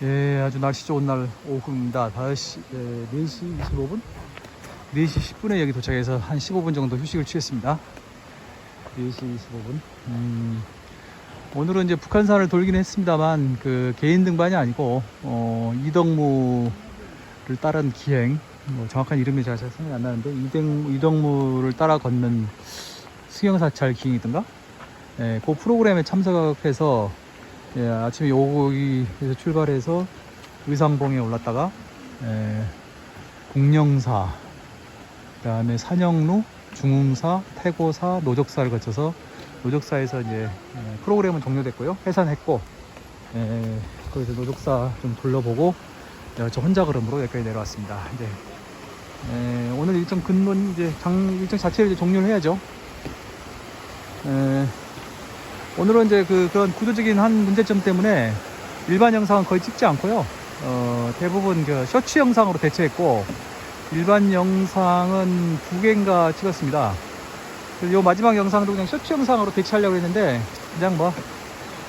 예, 아주 날씨 좋은 날 오후입니다. 5시, 예, 4시 25분? 4시 10분에 여기 도착해서 한 15분 정도 휴식을 취했습니다. 4시 25분. 음, 오늘은 이제 북한산을 돌긴 했습니다만, 그, 개인 등반이 아니고, 어, 이덕무를 따른 기행, 뭐 정확한 이름이 잘 생각이 안 나는데, 이덕, 이덕무를 따라 걷는 수경사찰 기행이던가? 예, 그 프로그램에 참석해서 예, 아침에 여기에서 출발해서 의상봉에 올랐다가 예, 공령사 그 다음에 산영루, 중흥사, 태고사, 노적사를 거쳐서 노적사에서 이제 예, 프로그램은 종료됐고요. 해산했고 예, 거기서 노적사 좀 둘러보고 예, 저 혼자 걸음으로 여기까지 내려왔습니다. 이제 예, 오늘 일정 근문 이제 장 일정 자체를 이제 종료를 해야죠. 예, 오늘은 이제 그, 그런 구조적인 한 문제점 때문에 일반 영상은 거의 찍지 않고요. 어, 대부분 그 셔츠 영상으로 대체했고, 일반 영상은 두 개인가 찍었습니다. 그래서 요 마지막 영상도 그냥 셔츠 영상으로 대체하려고 했는데, 그냥 뭐,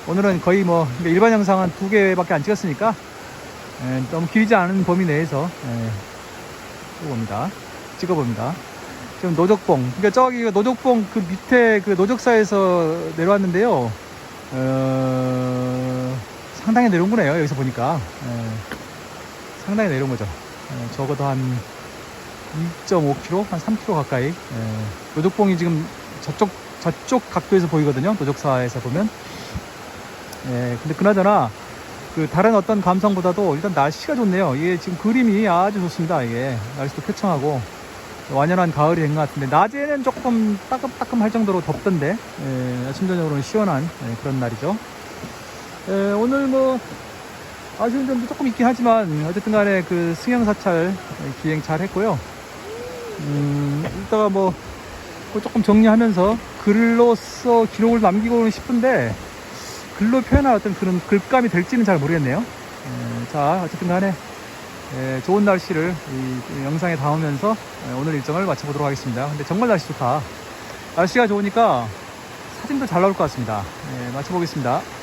오늘은 거의 뭐, 그러니까 일반 영상은 두 개밖에 안 찍었으니까, 예, 너무 길지 않은 범위 내에서, 예, 찍어봅니다. 찍어봅니다. 지금 노적봉. 그러니까 저기 노적봉 그 밑에 그 노적사에서 내려왔는데요. 어, 상당히 내려온 거네요. 여기서 보니까. 예, 상당히 내려온 거죠. 예, 적어도 한 2.5km, 한 3km 가까이. 예, 노적봉이 지금 저쪽, 저쪽 각도에서 보이거든요. 노적사에서 보면. 예, 근데 그나저나 그 다른 어떤 감성보다도 일단 날씨가 좋네요. 이게 지금 그림이 아주 좋습니다. 이게 날씨도 표창하고 완연한 가을이 된 것 같은데 낮에는 조금 따끔따끔할 정도로 덥던데 예, 아침 저녁으로는 시원한 예, 그런 날이죠. 예, 오늘 뭐 아쉬운 점도 조금 있긴 하지만 어쨌든 간에 그 승영 사찰 기행 잘 했고요. 음, 이따가 뭐 조금 정리하면서 글로써 기록을 남기고는 싶은데 글로 표현할 어떤 그런 글감이 될지는 잘 모르겠네요. 예, 자 어쨌든 간에 예, 좋은 날씨를 이 영상에 담으면서 예, 오늘 일정을 마쳐보도록 하겠습니다. 근데 정말 날씨 좋다. 날씨가 좋으니까 사진도 잘 나올 것 같습니다. 예, 마쳐보겠습니다.